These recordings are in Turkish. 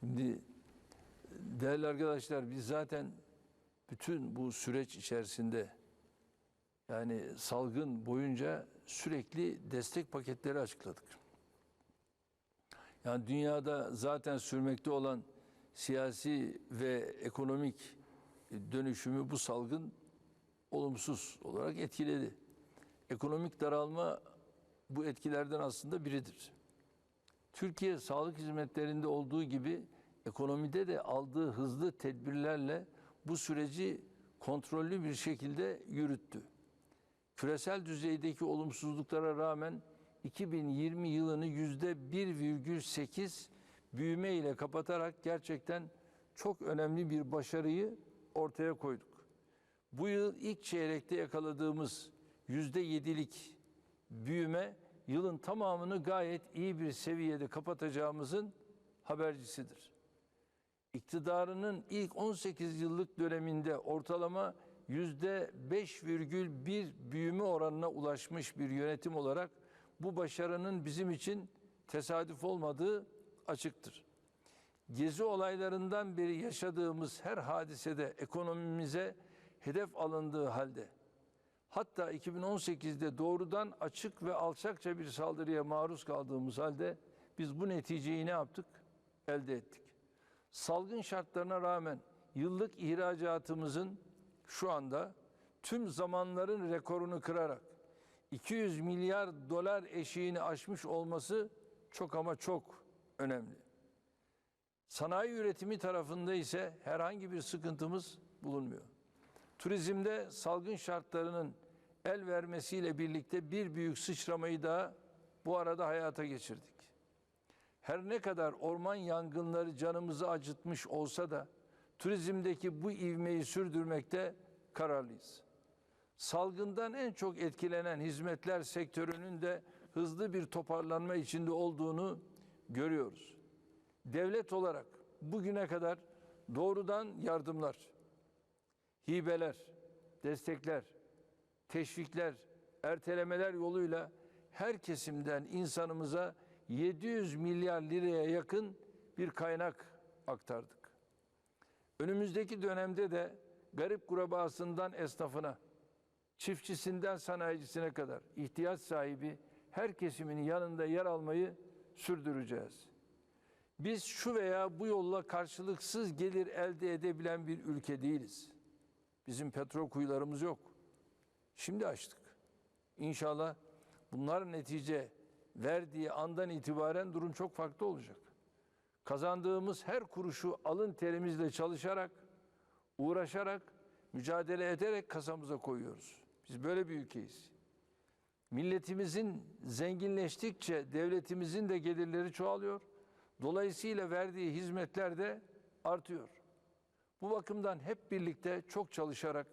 Şimdi değerli arkadaşlar biz zaten bütün bu süreç içerisinde yani salgın boyunca sürekli destek paketleri açıkladık. Yani dünyada zaten sürmekte olan siyasi ve ekonomik dönüşümü bu salgın olumsuz olarak etkiledi. Ekonomik daralma bu etkilerden aslında biridir. Türkiye sağlık hizmetlerinde olduğu gibi ekonomide de aldığı hızlı tedbirlerle bu süreci kontrollü bir şekilde yürüttü. Küresel düzeydeki olumsuzluklara rağmen 2020 yılını yüzde 1,8 büyüme ile kapatarak gerçekten çok önemli bir başarıyı ortaya koyduk. Bu yıl ilk çeyrekte yakaladığımız yüzde yedilik büyüme yılın tamamını gayet iyi bir seviyede kapatacağımızın habercisidir. İktidarının ilk 18 yıllık döneminde ortalama yüzde 5,1 büyüme oranına ulaşmış bir yönetim olarak bu başarının bizim için tesadüf olmadığı açıktır. Gezi olaylarından beri yaşadığımız her hadisede ekonomimize hedef alındığı halde hatta 2018'de doğrudan açık ve alçakça bir saldırıya maruz kaldığımız halde biz bu neticeyi ne yaptık? Elde ettik. Salgın şartlarına rağmen yıllık ihracatımızın şu anda tüm zamanların rekorunu kırarak 200 milyar dolar eşiğini aşmış olması çok ama çok önemli. Sanayi üretimi tarafında ise herhangi bir sıkıntımız bulunmuyor. Turizmde salgın şartlarının el vermesiyle birlikte bir büyük sıçramayı da bu arada hayata geçirdik. Her ne kadar orman yangınları canımızı acıtmış olsa da turizmdeki bu ivmeyi sürdürmekte kararlıyız. Salgından en çok etkilenen hizmetler sektörünün de hızlı bir toparlanma içinde olduğunu görüyoruz. Devlet olarak bugüne kadar doğrudan yardımlar, hibeler, destekler, teşvikler, ertelemeler yoluyla her kesimden insanımıza 700 milyar liraya yakın bir kaynak aktardık. Önümüzdeki dönemde de garip kurabasından esnafına, çiftçisinden sanayicisine kadar ihtiyaç sahibi her kesimin yanında yer almayı sürdüreceğiz. Biz şu veya bu yolla karşılıksız gelir elde edebilen bir ülke değiliz. Bizim petrol kuyularımız yok. Şimdi açtık. İnşallah bunlar netice verdiği andan itibaren durum çok farklı olacak. Kazandığımız her kuruşu alın terimizle çalışarak, uğraşarak, mücadele ederek kasamıza koyuyoruz. Biz böyle bir ülkeyiz. Milletimizin zenginleştikçe devletimizin de gelirleri çoğalıyor. Dolayısıyla verdiği hizmetler de artıyor. Bu bakımdan hep birlikte çok çalışarak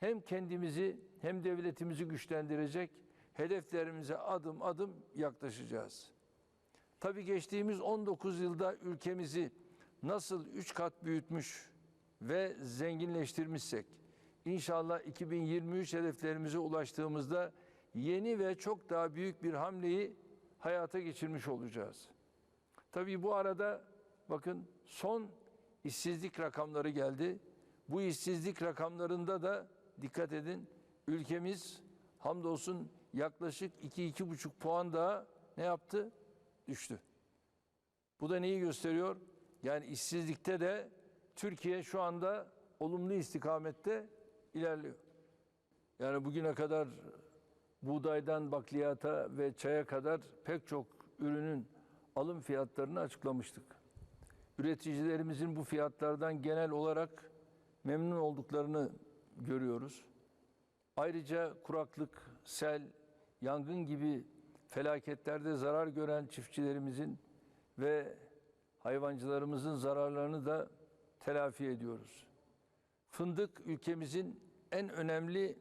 hem kendimizi hem devletimizi güçlendirecek hedeflerimize adım adım yaklaşacağız. Tabii geçtiğimiz 19 yılda ülkemizi nasıl üç kat büyütmüş ve zenginleştirmişsek inşallah 2023 hedeflerimize ulaştığımızda yeni ve çok daha büyük bir hamleyi hayata geçirmiş olacağız. Tabii bu arada bakın son işsizlik rakamları geldi. Bu işsizlik rakamlarında da dikkat edin ülkemiz hamdolsun yaklaşık 2-2,5 puan daha ne yaptı? Düştü. Bu da neyi gösteriyor? Yani işsizlikte de Türkiye şu anda olumlu istikamette ilerliyor. Yani bugüne kadar buğdaydan bakliyata ve çaya kadar pek çok ürünün alım fiyatlarını açıklamıştık. Üreticilerimizin bu fiyatlardan genel olarak memnun olduklarını görüyoruz. Ayrıca kuraklık, sel, yangın gibi felaketlerde zarar gören çiftçilerimizin ve hayvancılarımızın zararlarını da telafi ediyoruz. Fındık ülkemizin en önemli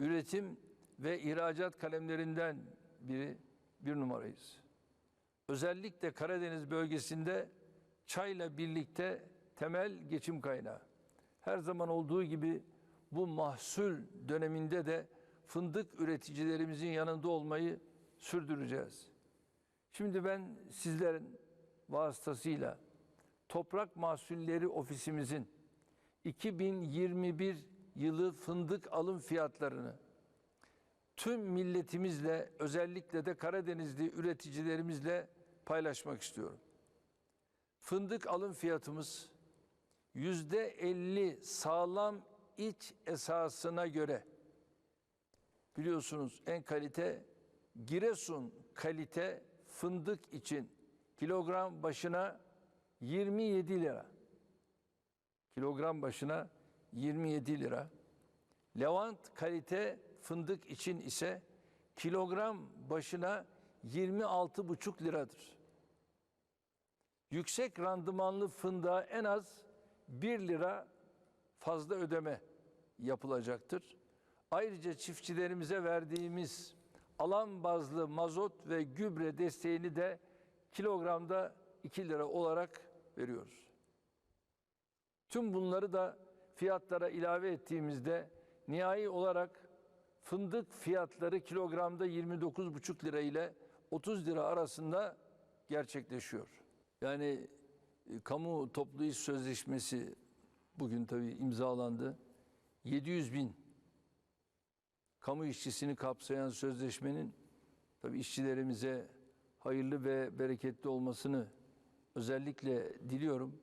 üretim ve ihracat kalemlerinden biri, bir numarayız. Özellikle Karadeniz bölgesinde çayla birlikte temel geçim kaynağı. Her zaman olduğu gibi bu mahsul döneminde de fındık üreticilerimizin yanında olmayı sürdüreceğiz. Şimdi ben sizlerin vasıtasıyla Toprak Mahsulleri Ofisimizin 2021 yılı fındık alım fiyatlarını tüm milletimizle özellikle de Karadenizli üreticilerimizle paylaşmak istiyorum. Fındık alım fiyatımız yüzde 50 sağlam iç esasına göre biliyorsunuz en kalite Giresun kalite fındık için kilogram başına 27 lira. Kilogram başına 27 lira. Levant kalite fındık için ise kilogram başına 26,5 liradır. Yüksek randımanlı fındığa en az 1 lira fazla ödeme yapılacaktır. Ayrıca çiftçilerimize verdiğimiz alan bazlı mazot ve gübre desteğini de kilogramda 2 lira olarak veriyoruz. Tüm bunları da fiyatlara ilave ettiğimizde nihai olarak fındık fiyatları kilogramda 29,5 lira ile 30 lira arasında gerçekleşiyor. Yani e, kamu toplu iş sözleşmesi bugün tabii imzalandı. 700 bin kamu işçisini kapsayan sözleşmenin tabii işçilerimize hayırlı ve bereketli olmasını özellikle diliyorum.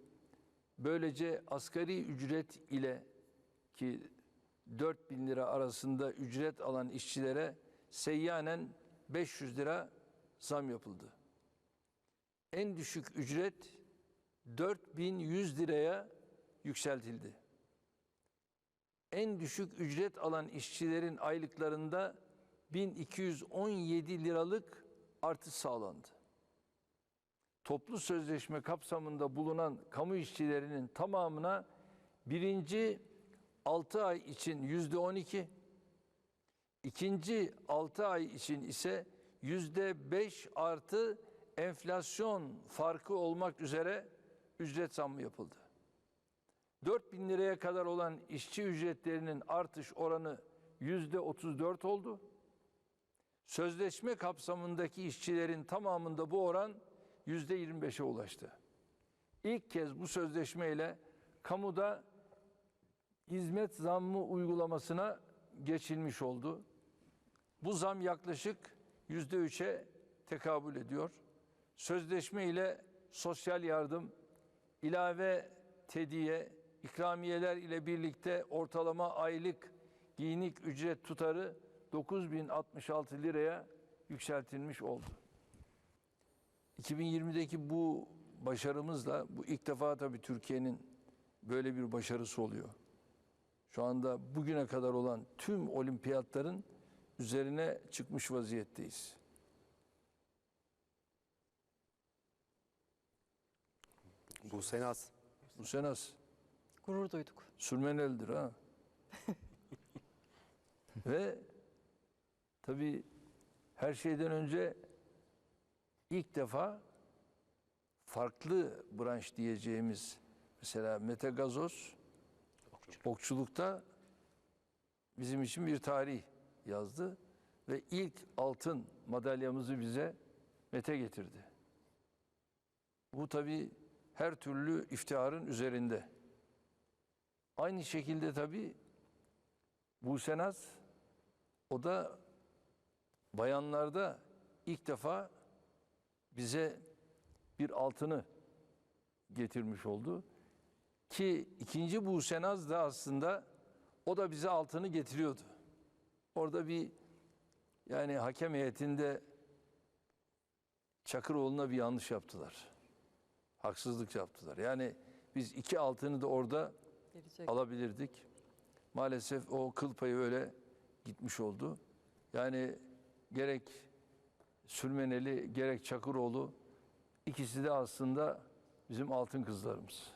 Böylece asgari ücret ile ki 4 bin lira arasında ücret alan işçilere seyyanen 500 lira zam yapıldı. En düşük ücret 4100 liraya yükseltildi. En düşük ücret alan işçilerin aylıklarında 1217 liralık artış sağlandı. Toplu sözleşme kapsamında bulunan kamu işçilerinin tamamına birinci 6 ay için yüzde 12, ikinci 6 ay için ise yüzde 5 artı enflasyon farkı olmak üzere ücret zammı yapıldı. 4 bin liraya kadar olan işçi ücretlerinin artış oranı yüzde 34 oldu. Sözleşme kapsamındaki işçilerin tamamında bu oran yüzde 25'e ulaştı. İlk kez bu sözleşmeyle kamuda hizmet zammı uygulamasına geçilmiş oldu. Bu zam yaklaşık yüzde üçe tekabül ediyor. Sözleşme ile sosyal yardım, ilave tediye, ikramiyeler ile birlikte ortalama aylık giyinik ücret tutarı 9066 liraya yükseltilmiş oldu. 2020'deki bu başarımızla bu ilk defa tabii Türkiye'nin böyle bir başarısı oluyor. Şu anda bugüne kadar olan tüm olimpiyatların üzerine çıkmış vaziyetteyiz. Bu Senaz. Bu senas Gurur duyduk. sürmenelidir ha. Ve tabii her şeyden önce ilk defa farklı branş diyeceğimiz mesela Mete Gazoz okçulukta bizim için bir tarih yazdı ve ilk altın madalyamızı bize Mete getirdi. Bu tabii her türlü iftiharın üzerinde. Aynı şekilde tabii Buse Naz o da bayanlarda ilk defa bize bir altını getirmiş oldu. Ki ikinci Buse Naz da aslında o da bize altını getiriyordu. Orada bir yani hakem heyetinde Çakıroğlu'na bir yanlış yaptılar. Haksızlık yaptılar. Yani biz iki altını da orada Gelecek. alabilirdik. Maalesef o kıl payı öyle gitmiş oldu. Yani gerek Sürmeneli gerek Çakıroğlu ikisi de aslında bizim altın kızlarımız.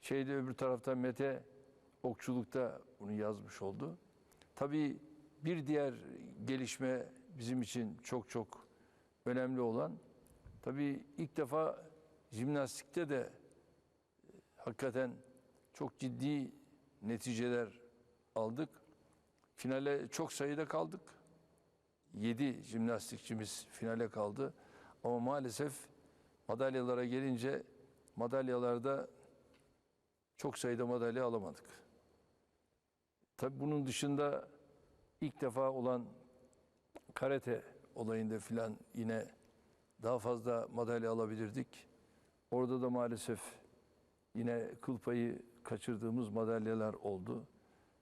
Şeyde öbür tarafta Mete okçulukta bunu yazmış oldu. Tabii bir diğer gelişme bizim için çok çok önemli olan tabii ilk defa jimnastikte de hakikaten çok ciddi neticeler aldık. Finale çok sayıda kaldık. 7 jimnastikçimiz finale kaldı. Ama maalesef madalyalara gelince madalyalarda çok sayıda madalya alamadık. Tabii bunun dışında ilk defa olan karate olayında filan yine daha fazla madalya alabilirdik. Orada da maalesef yine kıl payı kaçırdığımız madalyalar oldu.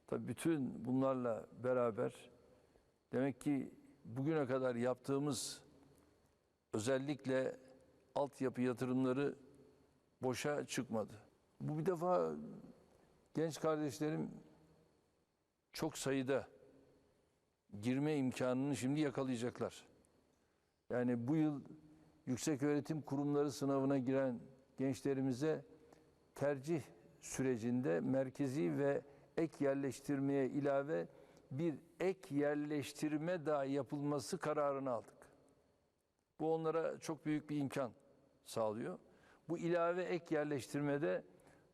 Tabii bütün bunlarla beraber demek ki bugüne kadar yaptığımız özellikle altyapı yatırımları boşa çıkmadı. Bu bir defa genç kardeşlerim çok sayıda girme imkanını şimdi yakalayacaklar. Yani bu yıl yüksek öğretim kurumları sınavına giren gençlerimize tercih sürecinde merkezi ve ek yerleştirmeye ilave bir ek yerleştirme daha yapılması kararını aldık. Bu onlara çok büyük bir imkan sağlıyor. Bu ilave ek yerleştirmede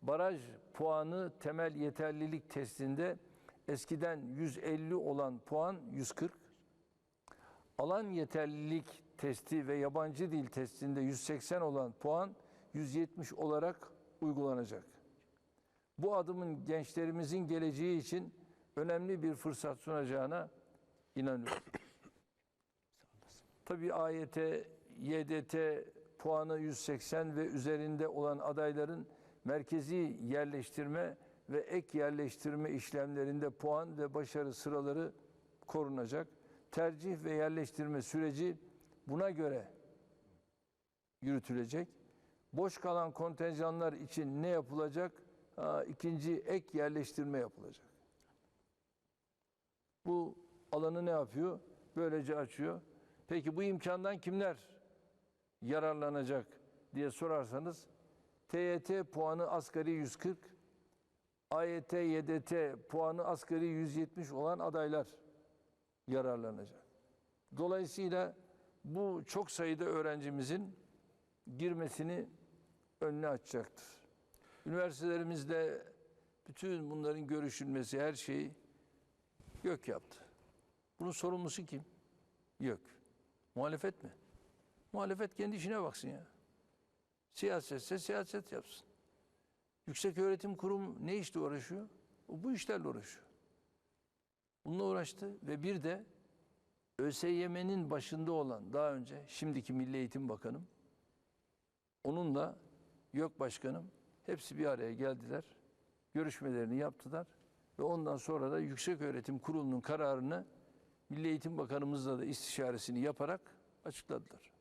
baraj puanı temel yeterlilik testinde eskiden 150 olan puan 140. Alan yeterlilik testi ve yabancı dil testinde 180 olan puan 170 olarak uygulanacak. Bu adımın gençlerimizin geleceği için önemli bir fırsat sunacağına inanıyorum. Tabii AYT, YDT puanı 180 ve üzerinde olan adayların merkezi yerleştirme ve ek yerleştirme işlemlerinde puan ve başarı sıraları korunacak. Tercih ve yerleştirme süreci buna göre yürütülecek. Boş kalan kontenjanlar için ne yapılacak? Ha, ikinci ek yerleştirme yapılacak. Bu alanı ne yapıyor? Böylece açıyor. Peki bu imkandan kimler yararlanacak diye sorarsanız TYT puanı asgari 140, AYT, YDT puanı asgari 170 olan adaylar yararlanacak. Dolayısıyla bu çok sayıda öğrencimizin girmesini önüne açacaktır. Üniversitelerimizde bütün bunların görüşülmesi, her şeyi YÖK yaptı. Bunun sorumlusu kim? YÖK. Muhalefet mi? Muhalefet kendi işine baksın ya. Siyasetse siyaset yapsın. Yüksek Öğretim Kurumu ne işle uğraşıyor? O bu işlerle uğraşıyor. Bununla uğraştı ve bir de ÖSYM'nin başında olan daha önce şimdiki Milli Eğitim Bakanım onunla YÖK Başkanım hepsi bir araya geldiler. Görüşmelerini yaptılar ve ondan sonra da Yüksek Öğretim Kurulu'nun kararını Milli Eğitim Bakanımızla da istişaresini yaparak açıkladılar.